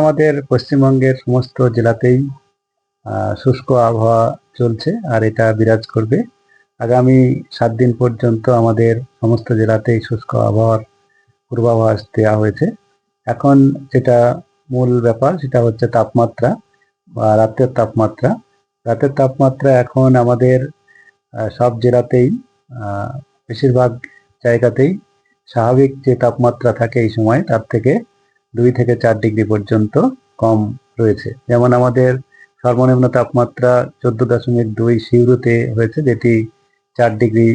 আমাদের পশ্চিমবঙ্গের সমস্ত জেলাতেই শুষ্ক আবহাওয়া চলছে আর এটা বিরাজ করবে। আগামী সাত দিন পর্যন্ত আমাদের সমস্ত জেলাতেই শুষ্ক আবহাওয়ার পূর্বাভাস দেওয়া হয়েছে। এখন যেটা মূল ব্যাপার সেটা হচ্ছে তাপমাত্রা বা রাতের তাপমাত্রা। রাতের তাপমাত্রা এখন আমাদের সব জেলাতেই বেশিরভাগ জায়গাতেই স্বাভাবিক যে তাপমাত্রা থাকে এই সময়, তার থেকে দুই থেকে চার ডিগ্রি পর্যন্ত কম রয়েছে। যেমন আমাদের সর্বনিম্ন তাপমাত্রা চোদ্দ দশমিক দুই সিউড়িতে হয়েছে, যেটি চার ডিগ্রি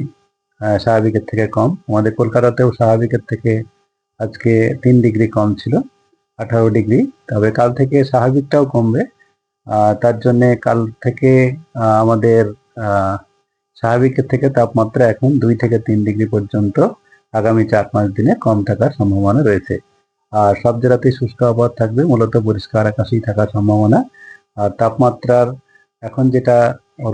স্বাভাবিকের থেকে কম। আমাদের কলকাতাতেও স্বাভাবিকের থেকে আজকে তিন ডিগ্রি কম ছিল, আঠারো ডিগ্রি। তবে কাল থেকে স্বাভাবিকটাও কমবে। তার জন্য কাল থেকে আমাদের স্বাভাবিকের থেকে তাপমাত্রা এখন দুই থেকে তিন ডিগ্রি পর্যন্ত আগামী চার পাঁচ দিনে কম থাকার সম্ভাবনা রয়েছে। আর সব জেলাতেই শুষ্ক আবহাওয়া থাকবে, মূলত পরিষ্কার আকাশেই থাকার সম্ভাবনা। আর তাপমাত্রার এখন যেটা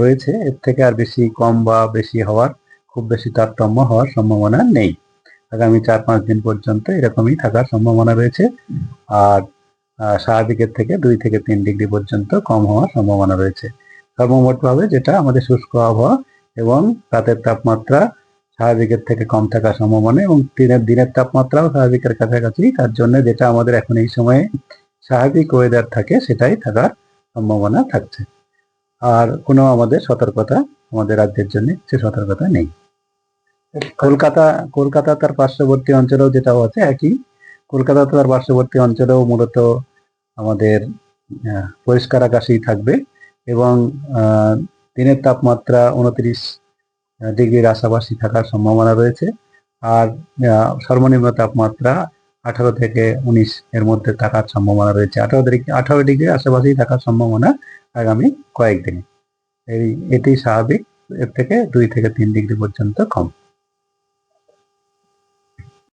রয়েছে, এর থেকে আর বেশি কম বা বেশি হওয়ার, খুব বেশি তারতম্য হওয়ার সম্ভাবনা নেই। আগামী চার পাঁচ দিন পর্যন্ত এরকমই থাকার সম্ভাবনা রয়েছে। আর স্বাভাবিকের থেকে দুই থেকে তিন ডিগ্রি পর্যন্ত কম হওয়ার সম্ভাবনা রয়েছে। সর্বমোটভাবে যেটা আমাদের শুষ্ক আবহাওয়া এবং রাতের তাপমাত্রা স্বাভাবিকের থেকে কম থাকার সম্ভাবনা এবং দিনের দিনের তাপমাত্রাও স্বাভাবিকের কাছাকাছি। তার জন্য যেটা আমাদের এখন এই সময়ে স্বাভাবিক ওয়েদার থাকে, সেটাই থাকার সম্ভাবনা থাকছে। আর কোনো আমাদের সতর্কতা আমাদের রাজ্যের জন্য সে সতর্কতা নেই। কলকাতা কলকাতা তার পার্শ্ববর্তী অঞ্চলেও যেটা আছে একই। কলকাতা তার পার্শ্ববর্তী অঞ্চলেও মূলত আমাদের পরিষ্কার আকাশেই থাকবে এবং দিনের তাপমাত্রা উনত্রিশ ডিগ্রির আশাপাশি থাকার সম্ভাবনা রয়েছে। আর সর্বনিম্ন তাপমাত্রা আঠারো থেকে উনিশ এর মধ্যে থাকার সম্ভাবনা রয়েছে। আঠারো ডিগ্রি আঠারো ডিগ্রির আশেপাশেই থাকার সম্ভাবনা আগামী কয়েকদিনে। এই, এটি স্বাভাবিক, এর থেকে দুই থেকে তিন ডিগ্রি পর্যন্ত কম।